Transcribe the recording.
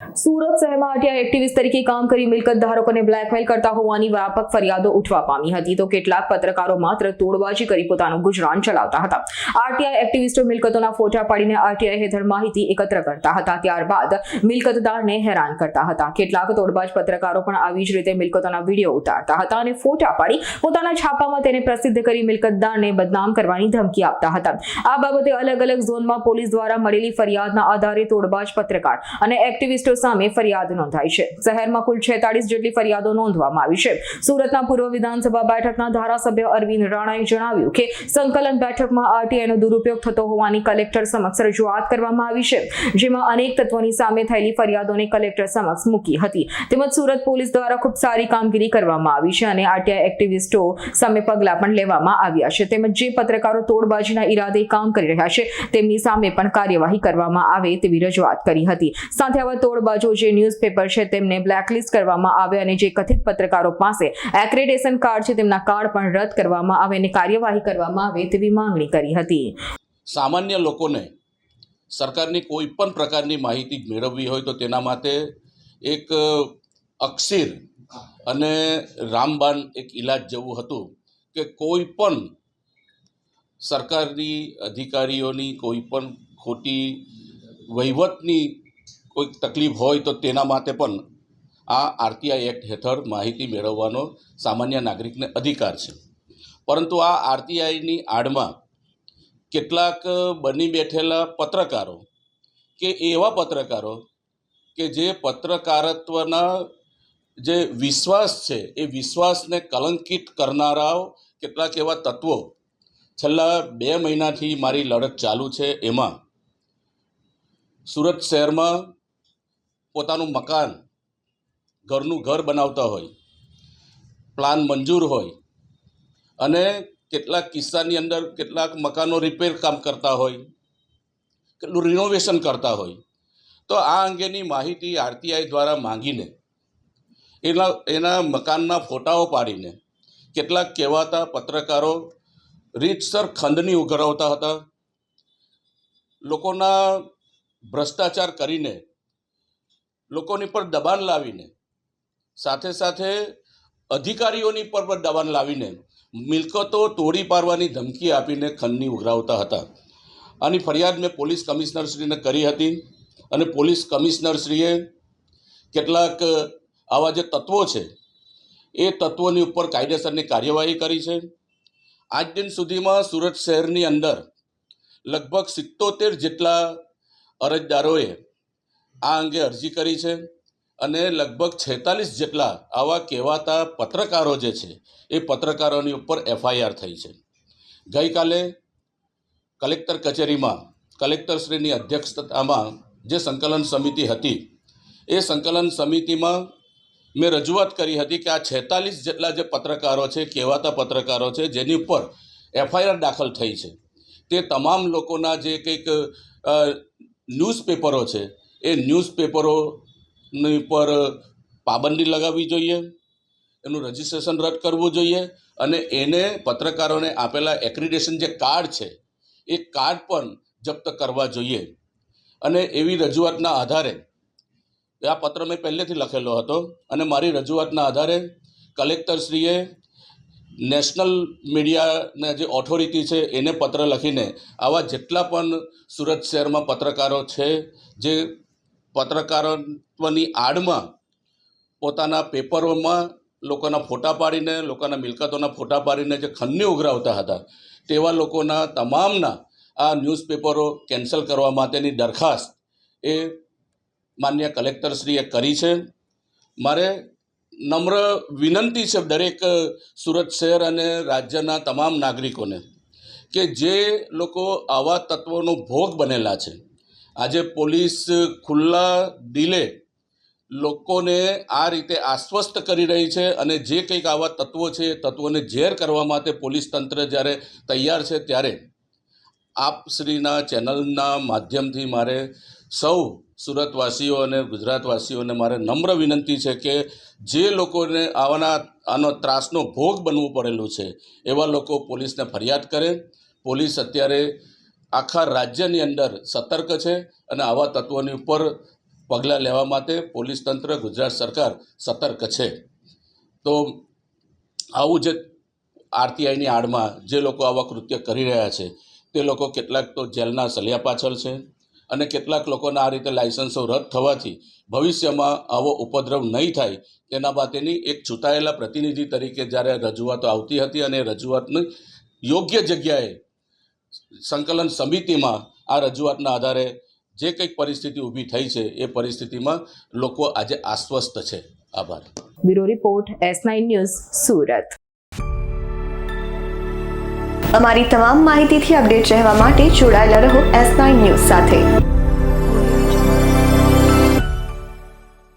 સુરત શહેરમાં અઠ્યા એક્ટિવિસ્ટ તરીકે કામ કરી મિલકત ધારકોને બ્લેકમેલ કરતા હોવાની વ્યાપક ફરિયાદો ઉઠવા પામી હતી. તો કેટલાક પત્રકારો માત્ર તોડબાજી કરી પોતાનું ગુજરાન ચલાવતા હતા. આરટીઆઈ એક્ટિવિસ્ટો મિલકતોના ફોટા પાડીને આરટીઆઈ હેઠળ માહિતી એકત્ર કરતા હતા. ત્યારબાદ મિલકતદારને હેરાન કરતા હતા. કેટલાક તોડબાજ પત્રકારો પણ આવી જ રીતે મિલકતોના વીડિયો ઉતારતા હતા અને ફોટા પાડી પોતાના છાપામાં તેને પ્રસિદ્ધ કરી મિલકતદારને બદનામ કરવાની ધમકી આપતા હતા. આ બાબતે અલગ અલગ ઝોનમાં પોલીસ દ્વારા મળેલી ફરિયાદના આધારે તોડબાજ પત્રકાર અને એક્ટિવિસ્ટો સામે ફરિયાદ નોંધાઈ છે. શહેરમાં કુલ છેતાળીસ જેટલી ફરિયાદો નોંધવામાં આવી છે. સુરતના પૂર્વ વિધાનસભા બેઠકના ધારાસભ્ય અરવિંદ રાણાએ જણાવ્યું કે, સંકલન બેઠકમાં આરટીઆઈનો દુરુપયોગ થતો હોવાની કલેક્ટર સમક્ષ રજૂઆત કરવામાં આવી છે, જેમાં અનેક તત્વોની સામે થયેલી ફરિયાદોને કલેક્ટર સમક્ષ મૂકી હતી. તેમજ સુરત પોલીસ દ્વારા ખૂબ સારી કામગીરી કરવામાં આવી છે અને આરટીઆઈ એક્ટિવિસ્ટો સામે પગલાં પણ લેવામાં આવ્યા છે. તેમજ જે પત્રકારો તોડબાજીના ઈરાદે કામ કરી રહ્યા છે, તેમની સામે પણ કાર્યવાહી કરવામાં આવે તેવી રજૂઆત કરી હતી. સાથે આવા તોડબાજો જે ન્યૂઝપેપર છે તેમને બ્લેકલિસ્ટ કરવામાં આવે અને જે કથિત પત્રકારો પાસે એક્રેડેશન કાર્ડ છે તેમના કાર્ડ પણ રદ કરવામાં આવે અને કાર્યવાહી કરવામાં આવે તેવી માંગણી કરી હતી. સામાન્ય લોકોને સરકારની કોઈ પણ પ્રકારની માહિતી મેળવવી હોય તો તેના માટે એક અક્ષીર અને રામબાણ એક ઈલાજ જેવું હતું કે કોઈ પણ સરકારની અધિકારીઓની કોઈ પણ ખોટી વહીવટની કોઈ તકલીફ હોય તો તેના માટે પણ આ આરટીઆઈ એક્ટ હેઠળ માહિતી મેળવવાનો સામાન્ય નાગરિકને અધિકાર છે. પરંતુ આ આરટીઆઈની આડમાં કેટલાક બની બેઠેલા પત્રકારો કે એવા પત્રકારો કે જે પત્રકારત્વના જે વિશ્વાસ છે, એ વિશ્વાસને કલંકિત કરનારાઓ કેટલાક એવા તત્વો છેલ્લા બે મહિનાથી મારી લડત ચાલુ છે. એમાં સુરત શહેરમાં પોતાનું મકાન ઘરનું ઘર બનાવતા હોય, પ્લાન મંજૂર હોય અને કેટલાક કિસ્સાની અંદર કેટલાક મકાનો રિપેર કામ કરતા હોય, કેટલું રિનોવેશન કરતા હોય, તો આ અંગેની માહિતી આરટીઆઈ દ્વારા માંગીને એના એના મકાનના ફોટાઓ પાડીને કેટલાક કહેવાતા પત્રકારો રીતસર ખંડની ઉઘરાવતા હતા. લોકોના ભ્રષ્ટાચાર કરીને લોકોની પર દબાણ લાવીને, સાથે સાથે અધિકારીઓની પર પણ દબાણ લાવીને મિલકતો તોડી પાડવાની ધમકી આપીને ખંડની ઉઘરાવતા હતા. આની ફરિયાદ મેં પોલીસ કમિશનરશ્રીને કરી હતી અને પોલીસ કમિશનરશ્રીએ કેટલાક આવા જે તત્વો છે, એ તત્વોની ઉપર કાયદેસરની કાર્યવાહી કરી છે. આજ દિન સુધીમાં સુરત શહેરની અંદર લગભગ સિત્તોતેર જેટલા અરજદારોએ આ અંગે અરજી કરી છે અને લગભગ છેતાલીસ જેટલા આવા કહેવાતા પત્રકારો જે છે, એ પત્રકારોની ઉપર એફઆઈઆર થઈ છે. ગઈકાલે કલેક્ટર કચેરીમાં કલેક્ટરશ્રીની અધ્યક્ષતામાં જે સંકલન સમિતિ હતી, એ સંકલન સમિતિમાં મેં રજૂઆત કરી હતી કે આ છેતાલીસ જેટલા જે પત્રકારો છે, કહેવાતા પત્રકારો છે, જેની ઉપર એફઆઈઆર દાખલ થઈ છે. તે તમામ લોકોના જે કંઈક ન્યૂઝપેપરો છે એ ન્યૂઝપેપરોની ઉપર પાબંદી લગાવવી જોઈએ, એનું રજિસ્ટ્રેશન રદ કરવું જોઈએ, અને એને પત્રકારોને આપેલા એક્રિડેશન જે કાર્ડ છે, એ કાર્ડ પણ જપ્ત કરવા જોઈએ. અને એવી રજૂઆતના આધારે, આ પત્ર મેં પહેલેથી લખેલો હતો, અને મારી રજૂઆતના આધારે કલેક્ટરશ્રીએ નેશનલ મીડિયાના જે ઓથોરિટી છે, એને પત્ર લખીને આવા જેટલા પણ સુરત શહેરમાં પત્રકારો છે, જે પત્રકારત્વની આડમાં પોતાના પેપરોમાં લોકોના ફોટા પાડીને, લોકોના મિલકતોના ફોટા પાડીને જે ખંડની ઉઘરાવતા હતા, તેવા લોકોના તમામના આ ન્યૂઝપેપરો કેન્સલ કરવા માટેની દરખાસ્ત એ માન્ય કલેક્ટરશ્રીએ કરી છે. મારે નમ્ર વિનંતી છે દરેક સુરત શહેર અને રાજ્યના તમામ નાગરિકોને કે જે લોકો આવા તત્વોનો ભોગ બનેલા છે આજે પોલીસ ખુલ્લા દિલે લોકોને આ રીતે આશ્વસ્ત કરી રહી છે અને જે કંઈક આવા તત્વો છે એ તત્વોને ઝેર કરવા માટે પોલીસ તંત્ર જ્યારે તૈયાર છે ત્યારે આપશ્રીના ચેનલના માધ્યમથી મારે સૌ સુરતવાસીઓ અને ગુજરાતવાસીઓને મારે નમ્ર વિનંતી છે કે જે લોકોને આવાના આનો ત્રાસનો ભોગ બનવું પડેલું છે એવા લોકો પોલીસને ફરિયાદ કરે. પોલીસ અત્યારે આખા રાજ્યની અંદર સતર્ક છે અને આવા તત્વોની ઉપર પગલાં લેવા માટે પોલીસ તંત્ર, ગુજરાત સરકાર સતર્ક છે. તો આવું જે આરટીઆઈની આડમાં જે લોકો આવા કૃત્ય કરી રહ્યા છે, તે લોકો કેટલાક તો જેલના સલિયા પાછળ છે અને કેટલાક લોકોના આ રીતે લાયસન્સો રદ થવાથી ભવિષ્યમાં આવો ઉપદ્રવ નહીં થાય, તેના માટેની એક ચૂંટાયેલા પ્રતિનિધિ તરીકે જ્યારે રજૂઆતો આવતી હતી અને રજૂઆતની યોગ્ય જગ્યાએ સંકલન સમિતિમાં આ રજૂઆતના આધારે જે કંઈક પરિસ્થિતિ ઊભી થઈ છે એ પરિસ્થિતિમાં લોકો આજે આશ્વસ્ત છે. આભાર. Bureau report S nine news Surat. અમારી તમામ માહિતીથી અપડેટ રહેવા માટે જોડાયેલા રહો એસ નાઇન ન્યૂઝ સાથે.